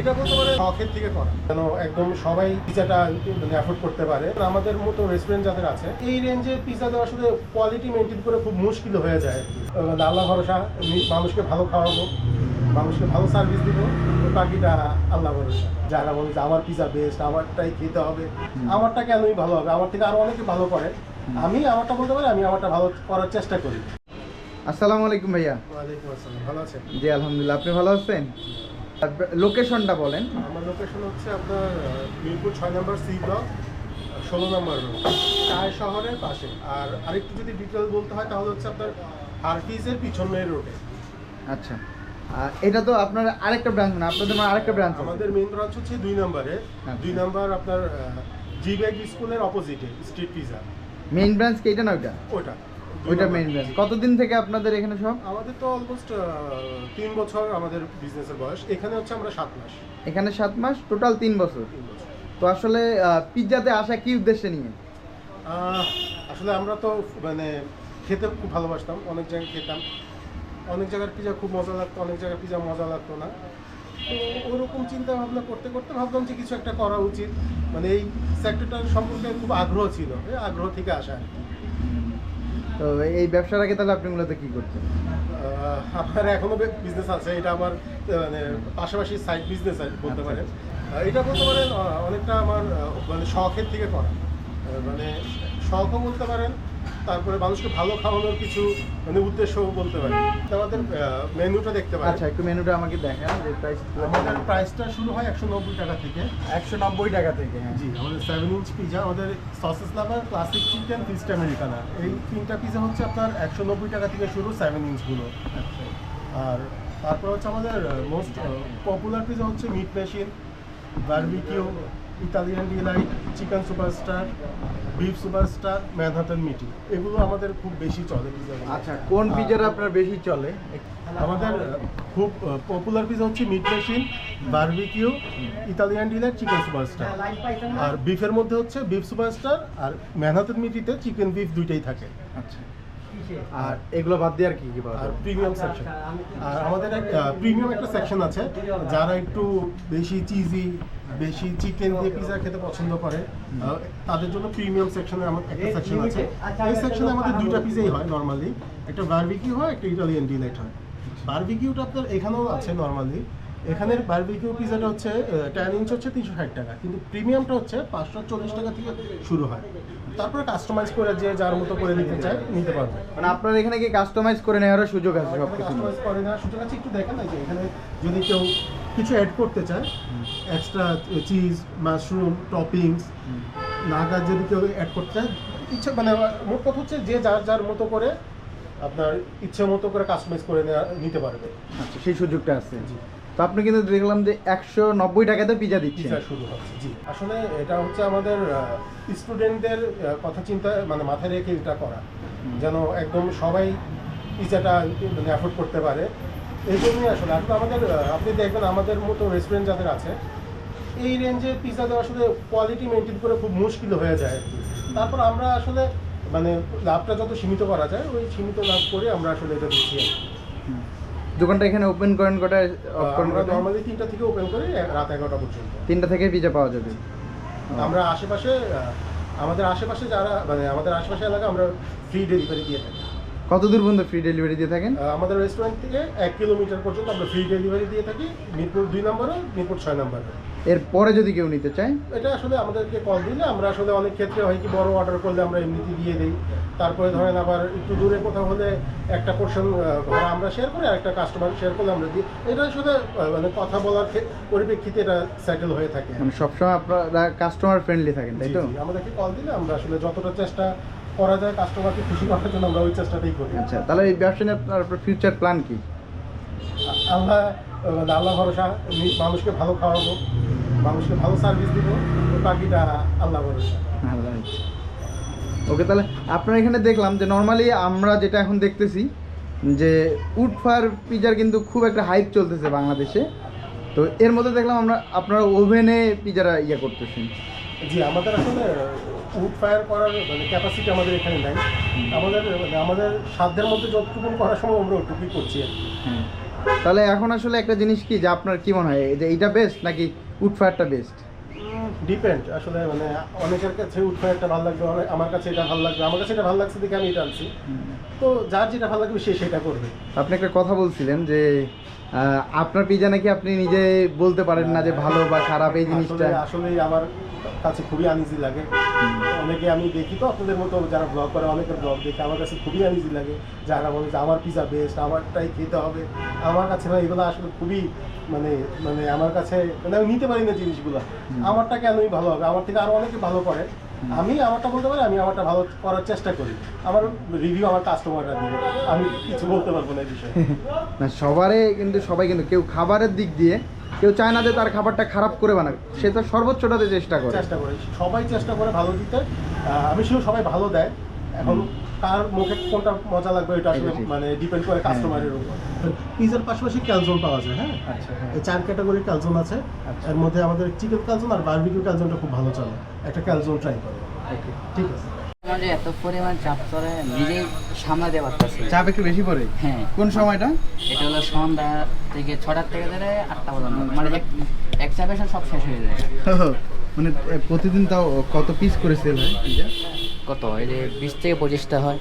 এটা বলতে পারে শখের থেকে করা। যেন একদম সবাই পিজাটা মানে অ্যাফোর্ড করতে পারে। আমাদের মতো রেস্টুরেন্ট যাদের আছে এই রেঞ্জে পিজা দেওয়া আসলে কোয়ালিটি মেনটেন করে খুব মুশকিল হয়ে যায় মানে আল্লাহ ভরসা মানুষকে ভালো খাওয়াবো মানুষকে ভালো সার্ভিস দিব বাকিটা আল্লাহ ভরসা। যারা বলে যে আমার পিজা বেস্ট আমারটাই খেতে হবে আমারটা কেনই ভালো হবে? আমার থেকে আরও অনেকে ভালো করে। আমি আমারটা বলতে পারি আমি আমারটা ভালো করার চেষ্টা করি। আসসালামু আলাইকুম ভাইয়া। ওয়ালাইকুম আসসালাম ভালো আছেন? জি আলহামদুলিল্লাহ আপনি ভালো আছেন? লোকেশনটা বলেন। আমার লোকেশন হচ্ছে আপনার মিরপুর ছয় নম্বর সি ব্লক ষোলো নম্বর রোড চায় শহরের পাশে। আর আরেকটু যদি ডিটেল বলতে হয় তাহলে হচ্ছে আপনার হারফিজের পিছনের রোডে আচ্ছা। এটা তো আপনার আরেকটা ব্রাঞ্চ না আপনাদের মানে আরেকটা ব্রাঞ্চ আমাদের মেইন ব্রাঞ্চ হচ্ছে দুই নম্বরে। আচ্ছা। দুই নম্বর আপনার জি ব্যাগ স্কুলের অপোজিটে স্ট্রিট পিজা মেইন ব্রাঞ্চ কি? এটা না ওইটা? ওইটা। দুই ওইটা। মেইন ব্রাঞ্চ কতদিন থেকে আপনাদের এখানে সব আমাদের তো অলমোস্ট তিন বছর আমাদের বিজনেসের বয়স। এখানে হচ্ছে আমরা সাত মাস। এখানে সাত মাস টোটাল তিন বছর। তিন বছর। তো আসলে পিৎজাতে আসা কি উদ্দেশ্যে নিয়ে? আসলে আমরা তো মানে খেতে খুব ভালোবাসতাম অনেক জায়গায় খেতাম। অনেক জায়গার পিজা খুব মজা লাগতো অনেক জায়গার পিজা মজা লাগতো না। তো ওরকম চিন্তা ভাবনা করতে করতে ভাবলাম যে কিছু একটা করা উচিত। মানে এই সেক্টরটার সম্পর্কে খুব আগ্রহ ছিল আগ্রহ থেকে আসা আর কি। তো এই ব্যবসার আগে তাহলে আপনি মূলত কি করছেন আহ, আমার এখনও বিজনেস আছে এটা আমার মানে পাশাপাশি সাইড বিজনেস বলতে আচ্ছা। পারেন। এটা বলতে পারেন অনেকটা আমার মানে শখের থেকে করা। মানে শখও বলতে পারেন তারপরে মানুষকে ভালো খাওয়ানোর কিছু মানে উদ্দেশ্য বলতে পারেন তো আমাদের মেনুটা দেখতে পারেন। আচ্ছা একটু মেনুটা আমাকে দেখান যে প্রাইস আমাদের প্রাইসটা শুরু হয় একশো নব্বই টাকা থেকে। একশো নব্বই টাকা থেকে হ্যাঁ। জি আমাদের সেভেন ইঞ্চ পিজা আমাদের sausage lover classic chicken feast americana এই তিনটা পিজা হচ্ছে আপনার একশো নব্বই টাকা থেকে শুরু সেভেন ইঞ্চগুলো আচ্ছা আর তারপর হচ্ছে আমাদের মোস্ট পপুলার পিজা হচ্ছে meat machine barbecue Italian delight chicken superstar beef superstar Manhattan meaty. এগুলো আমাদের খুব বেশি চলে পিজা আচ্ছা কোন পিজাটা আপনার বেশি চলে? আমাদের খুব পপুলার পিজা হচ্ছে meat machine barbecue Italian delight chicken superstar. আর বিফের মধ্যে হচ্ছে বিফ সুপারস্টার আর ম্যানহাটন মিটিতে চিকেন বিফ দুইটাই থাকে। আচ্ছা। আর এগুলো বাদ দিয়ে আর কি কি পাওয়া আর যায় প্রিমিয়াম সেকশন আর আমাদের প্রিমিয়াম একটা সেকশন আছে যারা একটু বেশি চিজি বেশি চিকেন দিয়ে পিজা খেতে পছন্দ করে। তাদের জন্য প্রিমিয়াম সেকশনে আমার একটা সেকশন আছে। এই সেকশনে আমাদের দুইটা পিজাই হয় নর্মালি একটা বারবিকিউ হয় একটা ইটালিয়ান ডিলাইট হয়। বারবিকিউটা আপনার এখানেও আছে নর্মালি এখানের বারবিকিউ পিজাটা হচ্ছে টেন ইঞ্চ হচ্ছে তিনশো ষাট টাকা কিন্তু প্রিমিয়ামটা হচ্ছে পাঁচশো চল্লিশ টাকা থেকে শুরু হয়। তারপরে কাস্টমাইজ করে যে যার মতো করে নিতে চায় নিতে পারবে। মানে আপনার এখানে কি কাস্টমাইজ করে নেওয়ারও সুযোগ আছে সব কিছু কাস্টমাইজ করে নেওয়ার সুযোগ আছে একটু দেখেন না যে এখানে যদি কেউ কিছু অ্যাড করতে চায় এক্সট্রা চিজ মাশরুম টপিংস নাগার যদি কেউ অ্যাড করতে চায় ইচ্ছা মানে মোট কথা হচ্ছে যে যার যার মতো করে আপনার ইচ্ছে মতো করে কাস্টমাইজ করে নিতে পারবে। আচ্ছা সেই সুযোগটা আছে। জি। তো আপনি কিন্তু দেখলাম যে একশো নব্বই টাকাতে পিজা দিচ্ছেন। পিজা শুরু হচ্ছে জি। আসলে এটা হচ্ছে আমাদের স্টুডেন্টদের কথা চিন্তা মানে মাথায় রেখে এটা করা। যেন একদম সবাই পিজাটা মানে অ্যাফোর্ড করতে পারে। এই জন্যই আসলে আসলে আমাদের আপনি দেখবেন আমাদের মতো রেস্টুরেন্ট যাদের আছে এই রেঞ্জে পিজা দেওয়া আসলে কোয়ালিটি মেনটেন করে খুব মুশকিল হয়ে যায়। তারপর আমরা আসলে মানে লাভটা যত সীমিত করা যায় ওই সীমিত লাভ করে আমরা আসলে এটা দিচ্ছি। দোকানটা এখানে ওপেন করেন কটায় অফ করেন আমরা কটায়? নর্মালি তিনটা থেকে ওপেন করে রাত এগারোটা পর্যন্ত। তিনটা থেকে পিজা পাওয়া যাবে। আমরা আশেপাশে আমাদের আশেপাশে যারা মানে আমাদের আশেপাশে এলাকা আমরা ফ্রি ডেলিভারি দিয়ে থাকি। কত দূর পর্যন্ত ফ্রি ডেলিভারি দিয়ে থাকেন? আমাদের রেস্টুরেন্ট থেকে এক কিলোমিটার পর্যন্ত আমরা ফ্রি ডেলিভারি দিয়ে থাকি। মিরপুর দুই নম্বরে মিরপুর ছয় নম্বরে। এরপরে যদি কেউ নিতে চায়? এটা আসলে আমাদেরকে কল দিলে আমরা আসলে অনেক ক্ষেত্রে হয় কি বড় অর্ডার করলে আমরা এমনিতে দিয়ে দিই। তারপরে ধরেন আবার একটু দূরে কোথাও হলে একটা পোর্শন ভাড়া আমরা শেয়ার করি আর একটা কাস্টমার শেয়ার করলে আমরা দিই। এটা আসলে মানে কথা বলার ক্ষে- পরিপ্রেক্ষিতে এটা সেটেল হয়ে থাকে। মানে সবসময় আপনারা কাস্টমার ফ্রেন্ডলি থাকেন তাই তো? আমাদেরকে কল দিলে আমরা আসলে যতটা চেষ্টা করা যায় কাস্টমারকে খুশি করার জন্য আমরা ওই চেষ্টাটাই করি। আচ্ছা তাহলে এই ব্যবসা নিয়ে আপনার ফিউচার প্ল্যান কি? আল্লাহ মানে আল্লাহ ভরসা মানুষকে ভালো খাওয়াবো। মানুষকে ভালো সার্ভিস দিব বাকিটা আল্লাহ ভরসা। ওকে তাহলে আপনার এখানে দেখলাম যে নর্মালি আমরা যেটা এখন দেখতেছি যে উড ফায়ার পিজার কিন্তু খুব একটা হাইপ চলতেছে বাংলাদেশে। তো এর মধ্যে দেখলাম আমরা আপনারা ওভেনে পিজারা ইয়ে করতেছেন। জি আমাদের আসলে উড ফায়ার করার মানে ক্যাপাসিটি আমাদের এখানে নাই। আমাদের আমাদের সাধ্যের মধ্যে যতটুকু করার সময় আমরা ওটুকুই করছি আর তাহলে এখন আসলে একটা জিনিস কি, যে আপনার কি মনে হয়? যে এইটা বেস্ট নাকি উড ফায়ারটা বেস্ট ডিপেন্ড আসলে মানে অনেকের কাছে উৎফায়ারটা ভালো লাগবে আমার কাছে এটা ভালো লাগবে আমার কাছে এটা ভালো লাগছে দেখে আমি এটা আনছি। তো যার যেটা ভালো লাগবে সে সেটা করবে। আপনি একটা কথা বলছিলেন যে আপনার পিজা নাকি আপনি নিজে বলতে পারেন না যে ভালো বা খারাপ এই জিনিসটা। আসলে আমার কাছে খুবই আনইজি লাগে। অনেকে আমি দেখি তো আপনাদের মতো যারা ব্লগ করে অনেকের ব্লগ দেখে আমার কাছে খুবই আনইজি লাগে। যারা বলে যে আমার পিজা বেস্ট আমারটাই খেতে হবে। আমার কাছে না এগুলো আসলে খুবই মানে মানে আমার কাছে মানে আমি নিতে পারি না জিনিসগুলো। আমারটা কেনই ভালো হবে? আমার থেকে আরও অনেকে ভালো করে। আমি আমারটা বলতে পারি আমি আমারটা ভালো করার চেষ্টা করি। আমার রিভিউ আমার কাস্টমাররা দিবে। আমি কিছু বলতে পারব না এই বিষয়ে। না সবারে কিন্তু সবাই কিন্তু কেউ খাবারের দিক দিয়ে কেউ চায় না যে তার খাবারটা খারাপ করে বানাক। সে তো সর্বোচ্চটাতে চেষ্টা করে। চেষ্টা করে। সবাই চেষ্টা করে ভালো দিতে। আমি শুধু সবাই ভালো দেয়। এখন কার মুখে কোনটা মজা লাগবে এটা আসলে মানে ডিপেন্ড করে কাস্টমারের উপর। পিজার পাশাপাশি ক্যালজোন পাওয়া যায় হ্যাঁ? আচ্ছা এই চার ক্যাটাগরির ক্যালজোন আছে। আচ্ছা। এর মধ্যে আমাদের চিকেন ক্যালজোন আর বারবিকিউ ক্যালজোনটা খুব ভালো চলে। একটা ক্যালজোন ট্রাই করো। ঠিক আছে। আমাদের এত পরিমাণ চাপ চলে নিজেই সামলাতে পারতেছি চাপ একটু বেশি পড়ে? হ্যাঁ। কোন সময়টা? এটা হলো সন্ধ্যা থেকে ছটার থেকে ধরে আটটা পর্যন্ত। মানে এক এক চাপে সব শেষ হয়ে যায়। মানে প্রতিদিন তাও কত পিস করে সেল হয় পিজা কত এই যে বিশ থেকে পঁচিশটা হয়।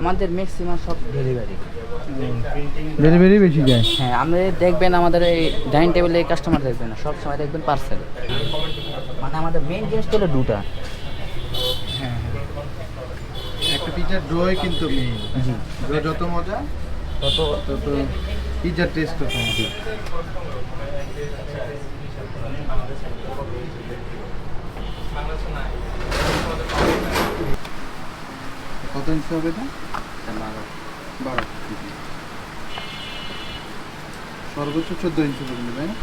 আমাদের ম্যাক্সিমাম সব ডেলিভারি ডেলিভারি বেশি যায়? হ্যাঁ আমাদের দেখবেন আমাদের এই ডাইনিং টেবিলে কাস্টমার দেখবেন না সব সময় দেখবেন পার্সেল মানে আমাদের মেইন জিনিসটা হলো দুটা। হ্যাঁ একটা পিজার ডোয় কিন্তু মেইন যত মজা তত তত পিজার টেস্ট তত মজা। কত ইঞ্চি হবে এটা? বারো। সর্বোচ্চ চোদ্দ ইঞ্চি পর্যন্ত তাই না?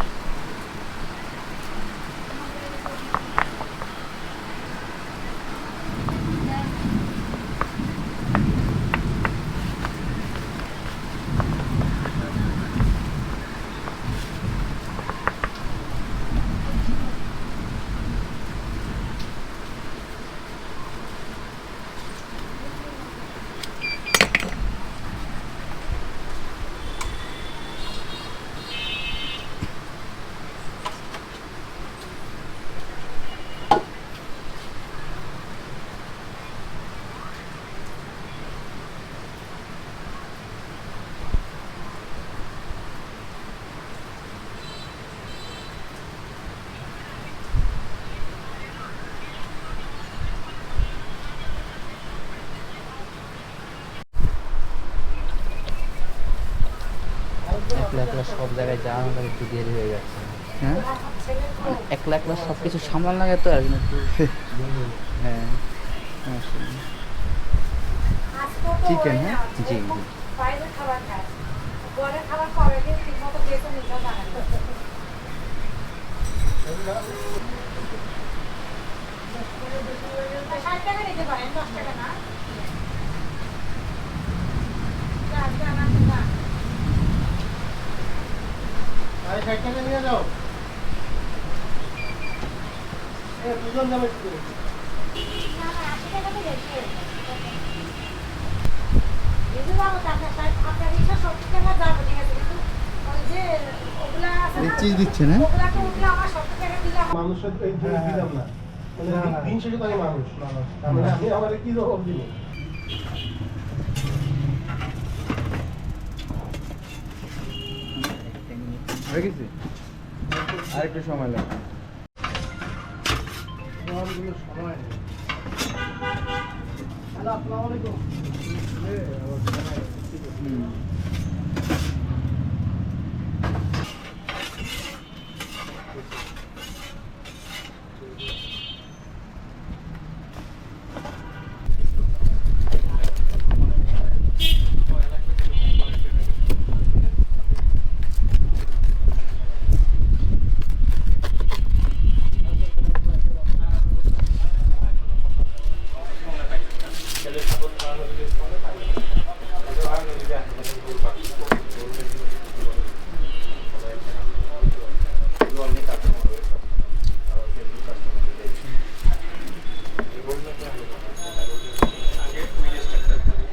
একলা সব জায়গায় যাওয়া আমাদের একটু দেরি হয়ে যাচ্ছে হ্যাঁ? একলা একলা সব কিছু সামলান লাগে তো আর একটু হ্যাঁ। চিকেন হ্যাঁ? জি জি। ষাট টাকা নিতে পারেন দশ টাকা না যা, যা, না, না। আরে ষাট টাকা নিয়ে যাও এ, দুজন যাবে একটু করে। না, না, আশি টাকা তো বেশি হয়েছে। যদি বাবু আপনার ষাট- আপনার ইচ্ছা সত্তর টাকা যাবে, ঠিক আছে, কিন্তু ওই যে ওগুলা আছে না, চিজ দিচ্ছে না ওগুলাকে উঠলে আমার সত্তর টাকা দিলে আমার- মানুষের দিলাম না। মানে দিন শেষে তো আমি মানুষ। মানে আমি আমার কি জবাব দিব? হয়ে গেছে? আর একটু সময় লাগবে। সময় আসসালামু আলাইকুম।